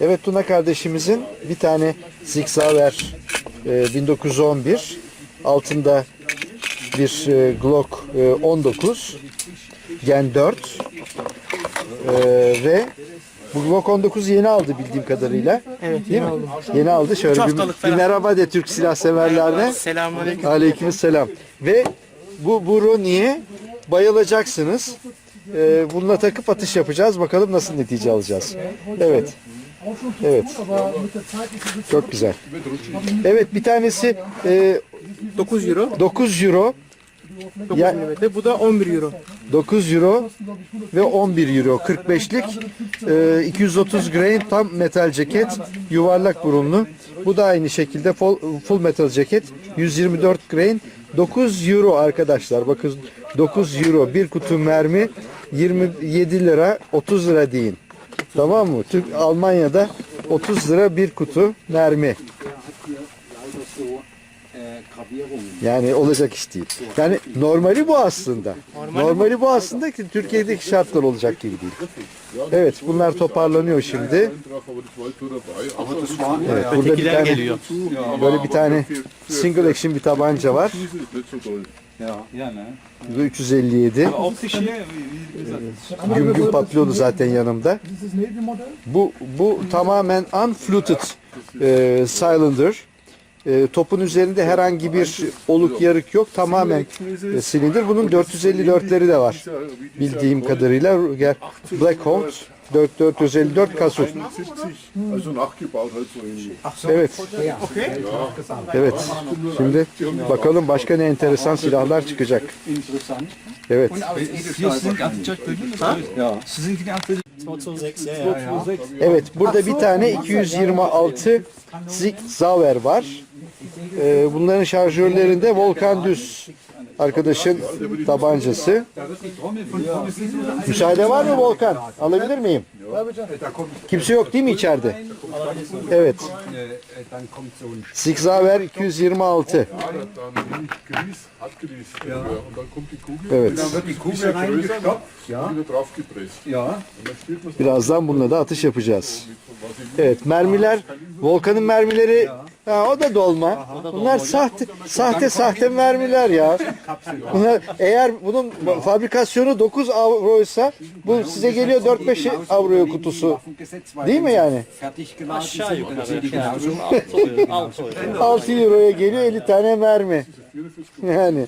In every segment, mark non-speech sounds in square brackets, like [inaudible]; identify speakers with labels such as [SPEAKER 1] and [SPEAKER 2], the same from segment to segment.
[SPEAKER 1] Evet Tuna kardeşimizin bir tane Zigzauer e, 1911 altında bir e, Glock e, 19 Gen 4 e, ve bu Glock 19 yeni aldı bildiğim kadarıyla.
[SPEAKER 2] Evet,
[SPEAKER 1] Değil
[SPEAKER 2] yeni
[SPEAKER 1] mi?
[SPEAKER 2] aldım.
[SPEAKER 1] Yeni aldı. Şöyle bir,
[SPEAKER 2] haftalık
[SPEAKER 1] bir
[SPEAKER 2] falan.
[SPEAKER 1] merhaba de Türk silah severlerine.
[SPEAKER 2] Selamünaleyküm.
[SPEAKER 1] Aleykümselam. Ve bu bu Roni'ye bayılacaksınız. Ee, bununla takıp atış yapacağız. Bakalım nasıl netice alacağız. Evet. Evet. Çok güzel. Evet bir tanesi e,
[SPEAKER 2] 9 euro.
[SPEAKER 1] 9 euro.
[SPEAKER 2] 9
[SPEAKER 1] Ya-
[SPEAKER 2] milimetre. Bu da 11 euro.
[SPEAKER 1] 9 euro ve 11 euro 45'lik e, 230 grain tam metal ceket yuvarlak burunlu bu da aynı şekilde full, full metal ceket 124 grain 9 euro arkadaşlar bakın 9 euro bir kutu mermi 27 lira 30 lira deyin tamam mı Türk Almanya'da 30 lira bir kutu mermi yani olacak iş değil. Yani normali bu aslında. Normali bu aslında ki Türkiye'deki şartlar olacak gibi değil. Evet bunlar toparlanıyor şimdi. Evet, burada bir tane böyle bir tane single action bir tabanca var. Bu 357. Güm güm patlıyordu zaten yanımda. Bu bu tamamen unfluted e, cylinder. E, topun üzerinde herhangi bir oluk yarık yok. Tamamen e, silindir. Bunun 454'leri de var. Bildiğim kadarıyla Black Hawk 4 454 kasur.
[SPEAKER 3] Also nachgebaut halt so ähnlich.
[SPEAKER 1] Evet. Evet. Şimdi bakalım başka ne enteresan silahlar çıkacak. Evet. Evet burada bir tane 226 Zig Sauer var. Ee, bunların şarjörlerinde Volkan Düz arkadaşın tabancası. Müsaade var mı Volkan? Alabilir miyim? Kimse yok değil mi içeride? Evet. Zig Sauer 226.
[SPEAKER 3] Dann nehme ich Grieß, Hartgrieß. Ja. Und dann kommt die Kugel.
[SPEAKER 1] Evet. Birazdan bununla da atış yapacağız. Evet mermiler Volkan'ın mermileri ha, o da dolma. Bunlar sahte sahte sahte mermiler ya. Bunlar, eğer bunun fabrikasyonu 9 avroysa bu size geliyor 4-5 avroya kutusu. Değil mi yani?
[SPEAKER 4] Aşağı yukarı. Yani 6 oluyor. 6 oluyor.
[SPEAKER 1] 6 euroya geliyor 50 tane mermi. Yani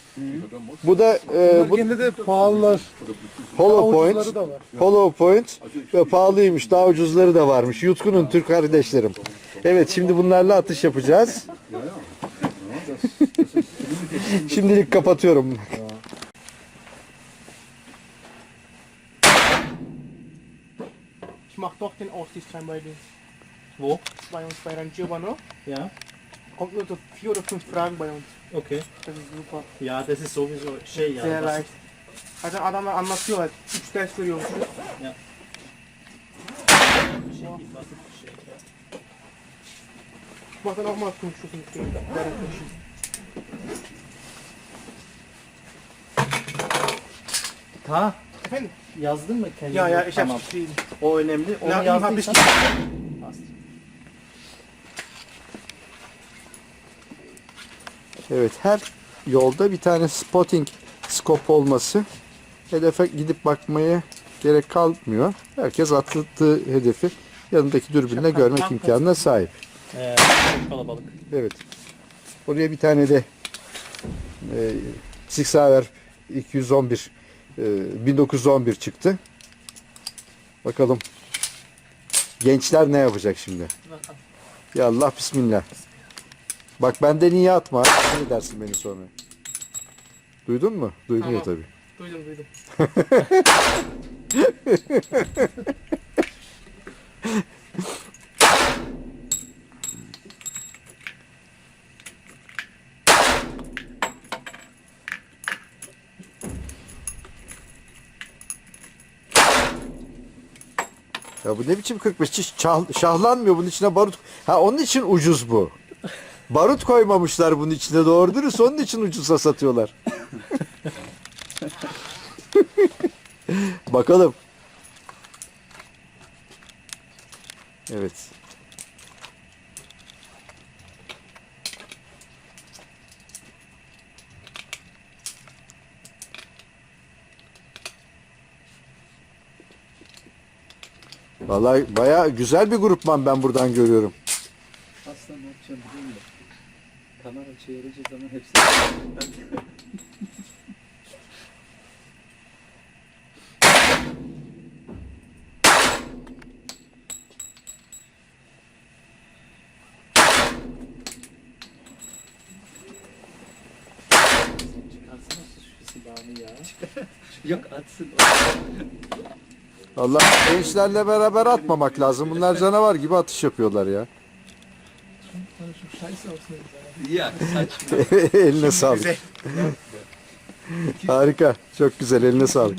[SPEAKER 1] bu da e, bu
[SPEAKER 5] Yine de pahalılar.
[SPEAKER 1] Hollow Point. Hollow Point ve pahalıymış. Daha ucuzları da varmış. Yutkunun Türk kardeşlerim. Evet şimdi bunlarla atış yapacağız. Şimdilik kapatıyorum.
[SPEAKER 2] Ich mach doch den Aussichtsschein bei denen.
[SPEAKER 4] Wo?
[SPEAKER 2] Bei uns bei Rangiovano.
[SPEAKER 4] Ja,
[SPEAKER 2] Kommt nur so vier oder fünf Fragen bei uns.
[SPEAKER 4] okay.
[SPEAKER 2] Das ist super.
[SPEAKER 4] Ya das ist sowieso şey ya.
[SPEAKER 2] Sehr leicht. Also adamlar anlatıyor halt. Üç ders veriyormuş.
[SPEAKER 4] Ja. Basit bir şey. Ya.
[SPEAKER 2] Dann auch mal fünf dem Schießen.
[SPEAKER 4] Ta
[SPEAKER 2] Efendim?
[SPEAKER 4] yazdın mı kendini?
[SPEAKER 2] Ja, ja, ich
[SPEAKER 4] tamam.
[SPEAKER 2] hab's geschrieben.
[SPEAKER 4] O önemli. Onu
[SPEAKER 2] hab ich
[SPEAKER 4] yazdıysan.
[SPEAKER 1] Evet her yolda bir tane spotting scope olması hedefe gidip bakmaya gerek kalmıyor. Herkes attığı hedefi yanındaki dürbünle görmek imkanına sahip.
[SPEAKER 4] Ee, çok kalabalık.
[SPEAKER 1] Evet. Oraya bir tane de e, Six Sauer 211 e, 1911 çıktı. Bakalım gençler ne yapacak şimdi? Ya Allah bismillah. Bak benden iyi atma. Ne dersin beni sonra? Duydun mu? Duymuyor
[SPEAKER 2] Tamam.
[SPEAKER 1] tabii.
[SPEAKER 2] Duydum duydum. [laughs]
[SPEAKER 1] Ya bu ne biçim 45? Hiç şah- şahlanmıyor bunun içine barut. Ha onun için ucuz bu. Barut koymamışlar bunun içine doğru dürüst onun için ucuza satıyorlar. [laughs] Bakalım. Evet. Vallahi bayağı güzel bir grupman ben buradan görüyorum.
[SPEAKER 5] Aslında ne yapacağım biliyor musun? Kamera çevireceği zaman hepsi Çıkarsana şu silahını ya. Yok atsın. [laughs]
[SPEAKER 1] Allah gençlerle beraber atmamak lazım. Bunlar canavar gibi atış yapıyorlar ya.
[SPEAKER 5] Ya saçma. [laughs]
[SPEAKER 1] eline sağlık. Harika. Çok güzel. Eline sağlık.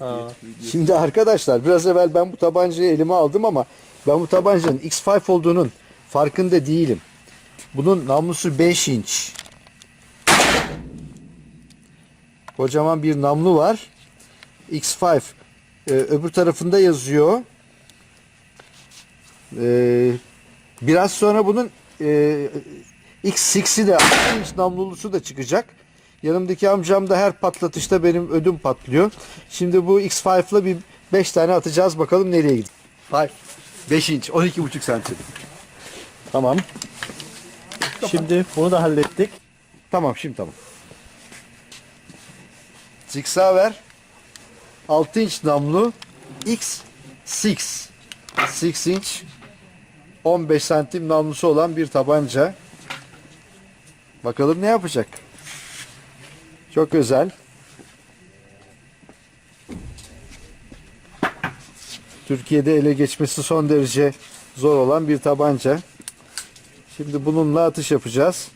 [SPEAKER 4] Aa.
[SPEAKER 5] diye.
[SPEAKER 1] Şimdi arkadaşlar biraz evvel ben bu tabancayı elime aldım ama ben bu tabancanın X5 olduğunun farkında değilim. Bunun namlusu 5 inç. Kocaman bir namlu var. X5 Ee, öbür tarafında yazıyor. Ee, biraz sonra bunun e, X6'i de 6 inç namlulusu da çıkacak. Yanımdaki amcam da her patlatışta benim ödüm patlıyor. Şimdi bu X5'la bir 5 tane atacağız bakalım nereye gidiyor. 5. 5 inç 12,5 santim.
[SPEAKER 4] Tamam. Şimdi bunu da hallettik.
[SPEAKER 1] Tamam şimdi tamam. Zikzak ver. 6 inç namlu X6. 6 inç 15 santim namlusu olan bir tabanca. Bakalım ne yapacak. Çok özel. Türkiye'de ele geçmesi son derece zor olan bir tabanca. Şimdi bununla atış yapacağız.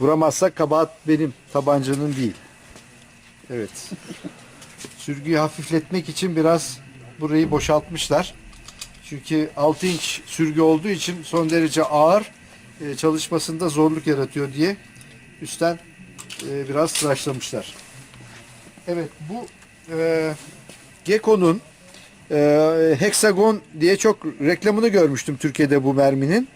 [SPEAKER 1] Vuramazsak kabahat benim tabancanın değil. Evet. Sürgüyü hafifletmek için biraz burayı boşaltmışlar. Çünkü 6 inç sürgü olduğu için son derece ağır e, çalışmasında zorluk yaratıyor diye üstten e, biraz tıraşlamışlar. Evet bu e, Gekko'nun e, Hexagon diye çok reklamını görmüştüm Türkiye'de bu merminin.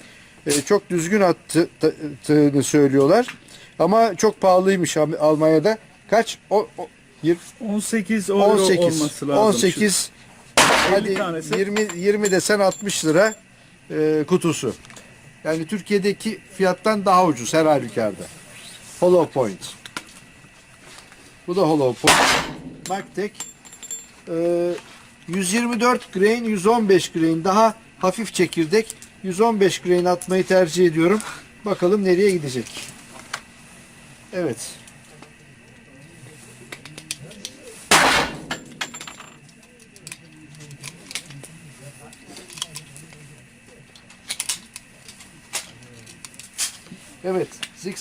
[SPEAKER 1] E, çok düzgün attığını söylüyorlar. Ama çok pahalıymış Almanya'da. Kaç? O, o, yir-
[SPEAKER 6] 18 euro
[SPEAKER 1] 18.
[SPEAKER 6] olması lazım.
[SPEAKER 1] 18 hadi
[SPEAKER 6] tanesi.
[SPEAKER 1] 20 20 desen 60 lira e, kutusu. Yani Türkiye'deki fiyattan daha ucuz her halükarda. Hollow Point. Bu da Hollow Point. Magtek. E, 124 grain, 115 grain daha hafif çekirdek. 115 grain atmayı tercih ediyorum. Bakalım nereye gidecek. Evet.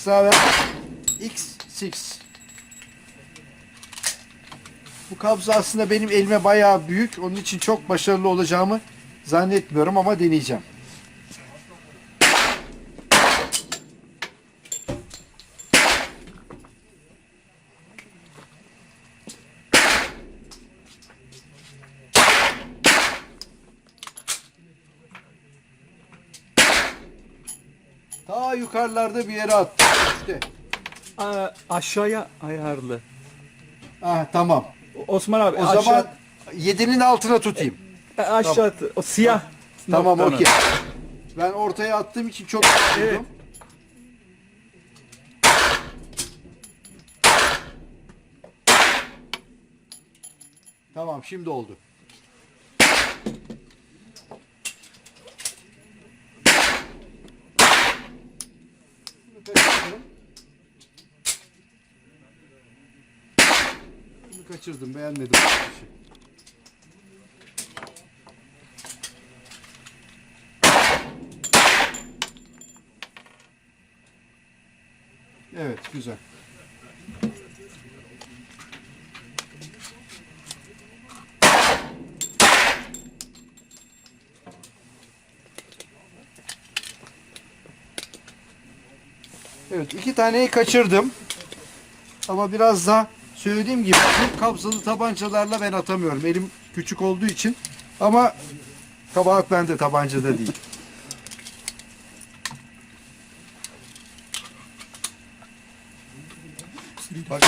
[SPEAKER 1] Ve X6. Bu kabza aslında benim elime bayağı büyük. Onun için çok başarılı olacağımı zannetmiyorum ama deneyeceğim. Ta yukarılarda bir yere attım. İşte.
[SPEAKER 6] Aa, aşağıya ayarlı.
[SPEAKER 1] Ah tamam.
[SPEAKER 6] Osman abi
[SPEAKER 1] O
[SPEAKER 6] aşağı,
[SPEAKER 1] zaman 7'nin altına tutayım.
[SPEAKER 6] aşağı o siyah
[SPEAKER 1] Tamam
[SPEAKER 6] noktanın.
[SPEAKER 1] okey. Ben ortaya attığım için çok
[SPEAKER 6] Evet.
[SPEAKER 1] Tamam şimdi oldu. Kaçırdım beğenmedim. Evet güzel. Evet iki taneyi kaçırdım. Ama biraz da söylediğim gibi bu kabzalı tabancalarla ben atamıyorum. Elim küçük olduğu için Ama kabahat bende tabancada değil. Bak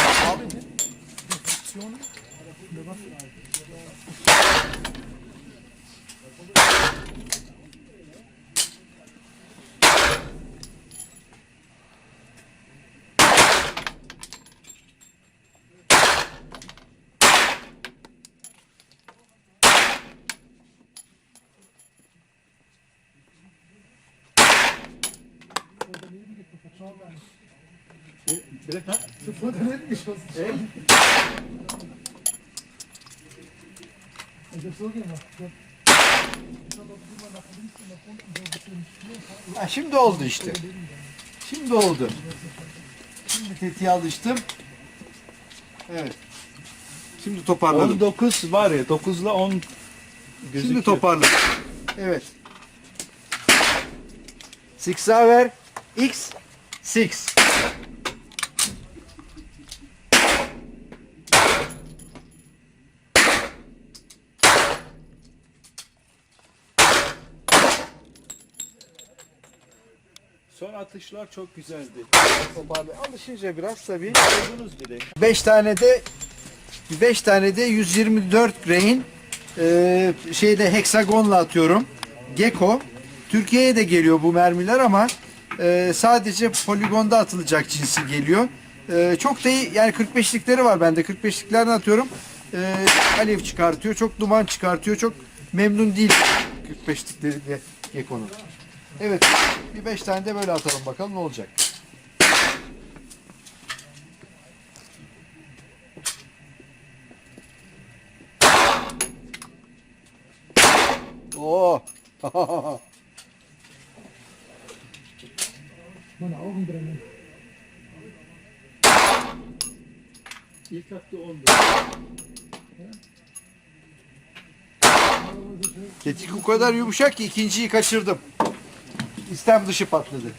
[SPEAKER 1] abi Ha, şimdi oldu işte. Şimdi oldu. Şimdi tetiğe alıştım. Evet. Şimdi toparladım.
[SPEAKER 6] 19 var ya 9 ile 10 gözüküyor.
[SPEAKER 1] Şimdi toparladım. Evet. Six ver. X. Six.
[SPEAKER 6] Son atışlar çok güzeldi.
[SPEAKER 1] Toparla. Alışınca biraz tabii.
[SPEAKER 6] Buldunuz bile.
[SPEAKER 1] 5 tane de 5 tane de 124 grain e, şeyde heksagonla atıyorum. Gecko. Türkiye'ye de geliyor bu mermiler ama e, sadece poligonda atılacak cinsi geliyor. E, çok da iyi yani 45'likleri var bende. 45'liklerden atıyorum. E, alev çıkartıyor. Çok duman çıkartıyor. Çok memnun değil 45'likleri de Gecko'nun. Evet. Bir 5 tane de böyle atalım bakalım ne olacak. Oo. [laughs]
[SPEAKER 6] İlk attı 10.
[SPEAKER 1] Tetik o kadar yumuşak ki ikinciyi kaçırdım. İstem dışı patladı.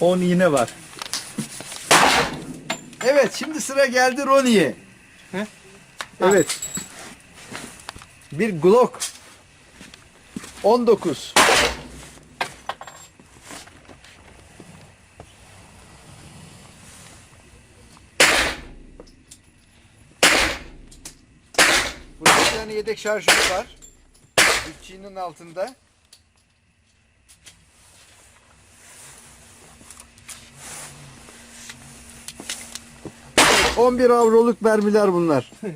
[SPEAKER 6] On yine var.
[SPEAKER 1] Evet şimdi sıra geldi Ronnie'ye. Evet. Bir Glock. 19. Burada bir tane yedek şarjörü var. Dipçiğinin altında. Evet, 11 avroluk mermiler bunlar. [laughs]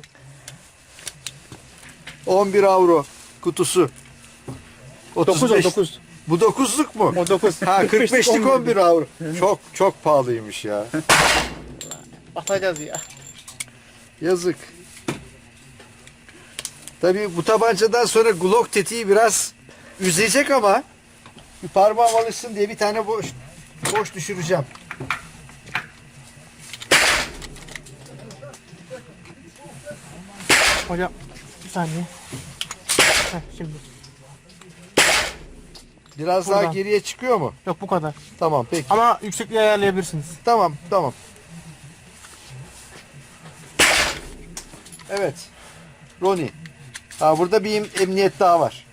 [SPEAKER 1] 11 avro kutusu.
[SPEAKER 2] 9 o
[SPEAKER 1] 35.
[SPEAKER 2] 9.
[SPEAKER 1] Bu 9'luk mu?
[SPEAKER 2] O 9.
[SPEAKER 1] Ha 45'lik 11 avro. Çok çok pahalıymış ya.
[SPEAKER 2] Atacağız ya.
[SPEAKER 1] Yazık. Tabii bu tabancadan sonra Glock tetiği biraz üzecek ama bir parmağım alışsın diye bir tane boş boş düşüreceğim.
[SPEAKER 2] Hocam bir saniye. Heh, şimdi.
[SPEAKER 1] Biraz daha
[SPEAKER 2] Buradan.
[SPEAKER 1] geriye çıkıyor mu?
[SPEAKER 2] Yok bu kadar.
[SPEAKER 1] Tamam peki.
[SPEAKER 2] Ama yüksekliği ayarlayabilirsiniz.
[SPEAKER 1] Tamam tamam. Evet. Ronnie. Ha, burada bir em- emniyet daha var.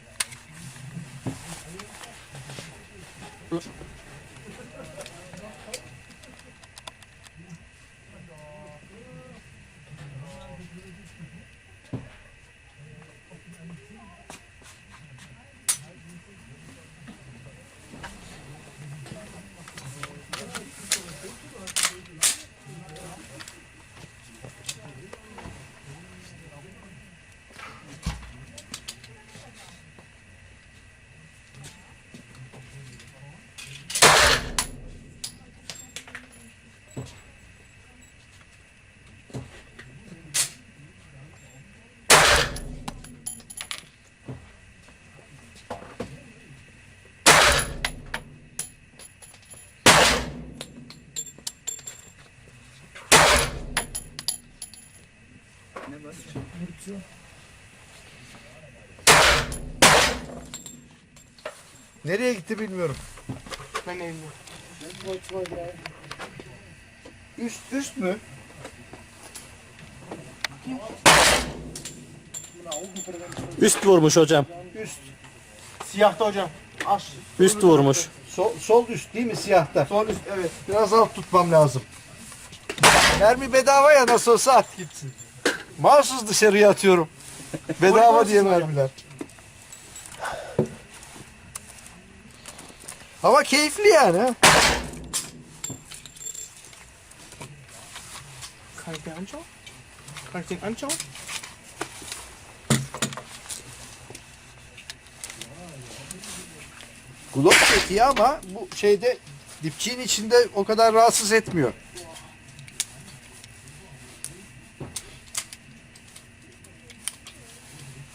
[SPEAKER 1] Nereye gitti bilmiyorum.
[SPEAKER 2] Ben evim.
[SPEAKER 1] Üst üst mü?
[SPEAKER 4] Üst vurmuş hocam.
[SPEAKER 2] Siyahta hocam. Aş.
[SPEAKER 4] Üst vurmuş.
[SPEAKER 1] Sol, sol üst değil mi siyahta?
[SPEAKER 2] Sol üst evet.
[SPEAKER 1] Biraz alt tutmam lazım. Mermi bedava ya nasıl olsa at gitsin. Mahsus dışarıya atıyorum. Bedava diye mermiler. Ama keyifli yani. ha.
[SPEAKER 2] Kann ich dir anschauen? Kann ich den anschauen?
[SPEAKER 1] Glock çekiyor ama bu şeyde dipçiğin içinde o kadar rahatsız etmiyor.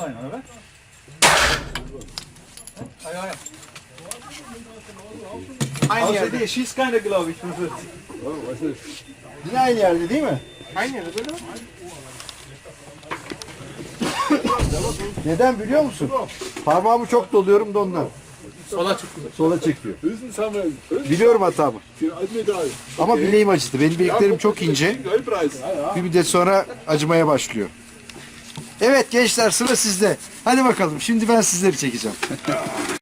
[SPEAKER 6] ableihen, oder?
[SPEAKER 2] Aynı yerde.
[SPEAKER 6] Außer die Schießkanne, glaube [laughs] ich, 45.
[SPEAKER 1] Yine aynı yerde değil mi?
[SPEAKER 2] Aynı yerde böyle mi?
[SPEAKER 1] Neden biliyor musun? Parmağımı çok doluyorum da ondan.
[SPEAKER 2] Sola çıkıyor.
[SPEAKER 1] Sola çekiyor. Biliyorum hatamı. Ama bileğim acıdı. Benim bileklerim çok ince. Bir müddet sonra acımaya başlıyor. Evet gençler sıra sizde. Hadi bakalım şimdi ben sizleri çekeceğim. [laughs]